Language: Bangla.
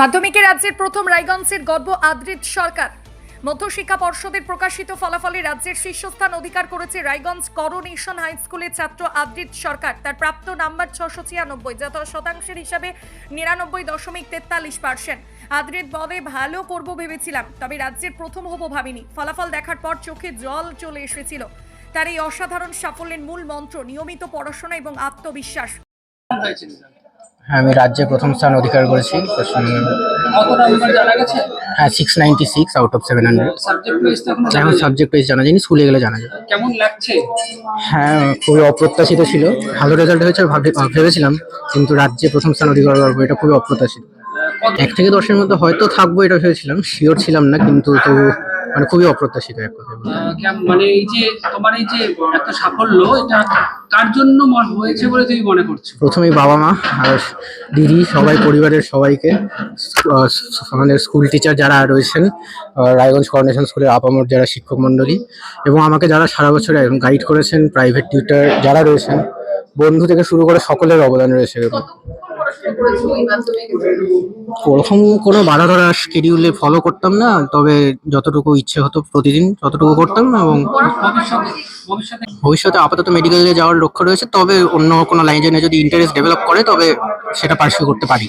মাধ্যমিকে রাজ্যের প্রথম রায়গঞ্জের গর্ব আদ্রিত সরকার। মধ্যশিক্ষা পর্ষদের প্রকাশিত ফলাফলে রাজ্যের শীর্ষস্থান অধিকার করেছে রায়গঞ্জ করোনেশন হাই স্কুলের ছাত্র আদ্রিত সরকার। তার প্রাপ্ত নাম্বার ছশো ছিয়ানব্বই যা তার শতাংশের হিসাবে নিরানব্বই দশমিক তেতাল্লিশ পার্সেন্ট। আদ্রিত বলে ভালো করব ভেবেছিলাম, তবে রাজ্যের প্রথম হব ভাবিনি। ফলাফল দেখার পর চোখে জল চলে এসেছিল। তার এই অসাধারণ সাফল্যের মূল মন্ত্র, নিয়মিত পড়াশোনা এবং আত্মবিশ্বাস। আমি রাজ্যে প্রথম স্থান অধিকার করেছি। হ্যাঁ six ninety six out of seven hundred subject wise জানা এখন যায়নি। সাবজেক্ট ওয়াইজ জানা যায়নি স্কুলে গেলে জানা যাবে। কেমন লাগছে? হ্যাঁ খুবই অপ্রত্যাশিত ছিল। ভালো রেজাল্ট হয়েছে ভাবে- ভেবেছিলাম কিন্তু রাজ্যে প্রথম স্থান অধিকার করব এটা খুবই অপ্রত্যাশিত। এক থেকে দশের মধ্যে হয়তো থাকব এটা ভেবেছিলাম শিওর ছিলাম না কিন্তু তবু মানে খুবই অপ্রত্যাশিত এক কথা মানে এই যে তোমার এই যে এত সাফল্য এটা কার জন্য হয়েছে বলে তুমি মনে করছ? প্রথমেই বাবা মা আর দিদি সবাই পরিবারের সবাইকে আমাদের স্কুল টিচার যারা রয়েছেন রায়গঞ্জ করোনেশন স্কুলের আপামর যারা শিক্ষক মণ্ডলী এবং আমাকে যারা সারা বছর গাইড করেছেন প্রাইভেট টিউটার যারা রয়েছেন বন্ধু থেকে শুরু করে সকলের অবদান রয়েছে ওরকম কোনো বাধা ধরা শিডিউলে ফলো করতাম না, তবে যতটুকু ইচ্ছে হতো প্রতিদিন ততটুকু করতাম এবং ভবিষ্যতে আপাতত মেডিকেলে যাওয়ার লক্ষ্য রয়েছে, তবে অন্য কোনো লাইনে যদি ইন্টারেস্ট ডেভেলপ করে, তবে সেটা পার্সিউ করতে পারি।